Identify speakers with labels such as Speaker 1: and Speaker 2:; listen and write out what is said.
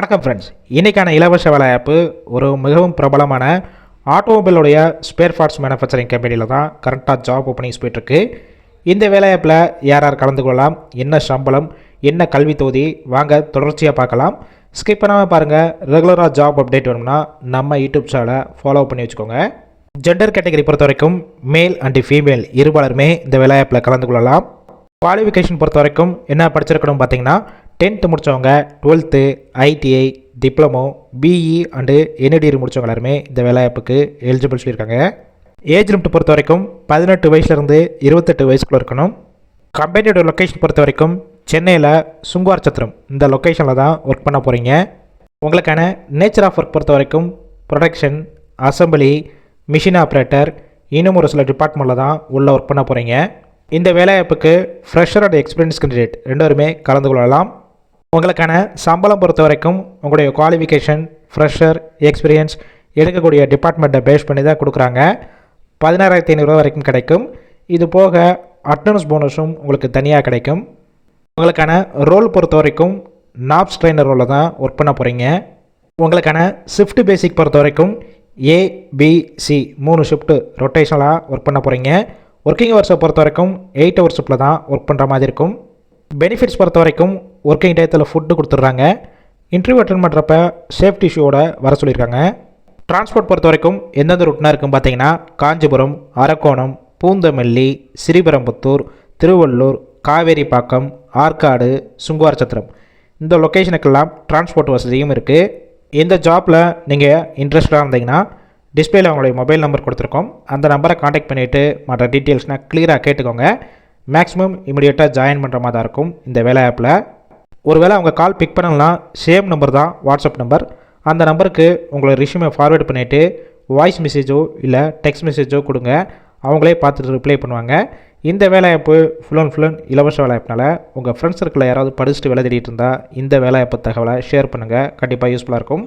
Speaker 1: வணக்கம் ஃப்ரெண்ட்ஸ் இன்றைக்கான இலவச வேலைவாய்ப்பு ஒரு மிகவும் பிரபலமான ஆட்டோமொபைலுடைய ஸ்பேர் பார்ட்ஸ் மேனுஃபேக்சரிங் கம்பெனியில் தான் கரண்ட்டாக ஜாப் ஓப்பனிங்ஸ் போயிட்டுருக்கு. இந்த வேலைவாய்ப்பில் யார் யார் கலந்து கொள்ளலாம்? என்ன சம்பளம்? என்ன கல்வி தொகுதி? வாங்க தொடர்ச்சியாக பார்க்கலாம். ஸ்கிப் பண்ணாமல் பாருங்கள் ரெகுலராக ஜாப் அப்டேட் வேணும்னா நம்ம யூடியூப் சேனலை ஃபாலோ பண்ணி வச்சுக்கோங்க. ஜெண்டர் கேட்டகரி பொறுத்த வரைக்கும் மேல் அண்டு ஃபீமேல் இருபாலருமே இந்த வேலைவாய்ப்பில் கலந்து கொள்ளலாம். குவாலிஃபிகேஷன் பொறுத்த வரைக்கும் என்ன படிச்சிருக்கணும் பார்த்தீங்கன்னா டென்த்து முடித்தவங்க twelfth ITI diploma BE and NTR முடித்தவங்க எல்லாருமே இந்த வேலைவாய்ப்புக்கு எலிஜிபிள் சொல்லியிருக்காங்க. ஏஜ் லிமிட் பொறுத்த வரைக்கும் பதினெட்டு வயசுலேருந்து இருபத்தெட்டு வயசுக்குள்ளே இருக்கணும். கம்பெனியோட லொக்கேஷன் பொறுத்த வரைக்கும் சென்னையில் சுங்குவார் சத்திரம். இந்த லொக்கேஷனில் தான் ஒர்க் பண்ண போகிறீங்க உங்களுக்கான நேச்சர் ஆஃப் ஒர்க் பொறுத்த வரைக்கும் ப்ரொடக்ஷன் அசம்பிளி மிஷின் ஆப்ரேட்டர் இன்னும் ஒரு சில டிபார்ட்மெண்ட்டில் தான் உள்ளே ஒர்க் பண்ண போகிறீங்க இந்த வேலைவாய்ப்புக்கு ஃப்ரெஷரோட எக்ஸ்பீரியன்ஸ் கேண்டிடேட் ரெண்டோருமே கலந்து கொள்ளலாம். உங்களுக்கான சம்பளம் பொறுத்த வரைக்கும் உங்களுடைய குவாலிஃபிகேஷன் ஃப்ரெஷர் எக்ஸ்பீரியன்ஸ் எடுக்கக்கூடிய டிபார்ட்மெண்ட்டை பேஸ் பண்ணி தான் கொடுக்குறாங்க. பதினாறாயிரத்தி ஐநூறுரூவா வரைக்கும் கிடைக்கும். இது போக அட்டனன்ஸ் போனஸும் உங்களுக்கு தனியாக கிடைக்கும். உங்களுக்கான ரோல் பொறுத்த வரைக்கும் நாப்ஸ் ட்ரெயினர் ரோலில் தான் ஒர்க் பண்ண போகிறீங்க உங்களுக்கான ஷிஃப்ட் பேசிக் பொறுத்த வரைக்கும் ஏ பி சி மூணு ஷிஃப்ட்டு ரொட்டேஷனலாக ஒர்க் பண்ண போகிறீங்க ஒர்க்கிங் ஹவர்ஸை பொறுத்த வரைக்கும் எயிட் ஹவர்ஸ் ஷிஃப்ட்டில் தான் ஒர்க் பண்ணுற மாதிரி இருக்கும். பெனிஃபிட்ஸ் பொறுத்த வரைக்கும் ஒர்க்கிங் டயத்தில் ஃபுட்டு கொடுத்துட்றாங்க. இன்டர்வியூ அட்டன் பண்ணுறப்ப சேஃப்டி ஷூவோட வர சொல்லியிருக்காங்க. டிரான்ஸ்போர்ட் பொறுத்த வரைக்கும் எந்தெந்த ரூட்னா இருக்குன்னு பார்த்தீங்கன்னா காஞ்சிபுரம் அரக்கோணம் பூந்தமல்லி ஸ்ரீபெரம்புத்தூர் திருவள்ளூர் காவேரிப்பாக்கம் ஆற்காடு சுங்குவார் சத்திரம் இந்த லொக்கேஷனுக்கெல்லாம் டிரான்ஸ்போர்ட் வசதியும் இருக்குது இந்த ஜாப்பில் நீங்கள் இன்ட்ரெஸ்டாக இருந்தீங்கன்னா டிஸ்பிளேல அவங்களுடைய மொபைல் நம்பர் கொடுத்துருக்கோம். அந்த நம்பரை காண்டாக்ட் பண்ணிவிட்டு மற்ற டீட்டெயில்ஸ்னால் க்ளியராக கேட்டுக்கோங்க. மேக்ஸிமம் இமிடியேட்டாக ஜாயின் பண்ணுற மாதிரி தான் இருக்கும் இந்த வேலை ஆப்பில் ஒருவேளை அவங்க கால் பிக் பண்ணலாம் சேம் நம்பர் தான் வாட்ஸ்அப் நம்பர் அந்த நம்பருக்கு உங்களை ரிஷ்யூமை ஃபார்வேர்ட் பண்ணிவிட்டு வாய்ஸ் மெசேஜோ இல்லை டெக்ஸ்ட் மெசேஜோ கொடுங்க. அவங்களே பார்த்துட்டு ரிப்ளை பண்ணுவாங்க. இந்த வேலைவாய்ப்பு ஃபுல் அண்ட் ஃபுல் அண்ட் இலவச வேலைவாய்ப்புனால உங்கள் ஃப்ரெண்ட்ஸ் சர்க்கிளில் யாராவது படிச்சுட்டு வேலை தேடிட்டு இருந்தால் இந்த வேலைவாய்ப்பு தகவலை ஷேர் பண்ணுங்கள் கண்டிப்பாக யூஸ்ஃபுல்லாக இருக்கும்.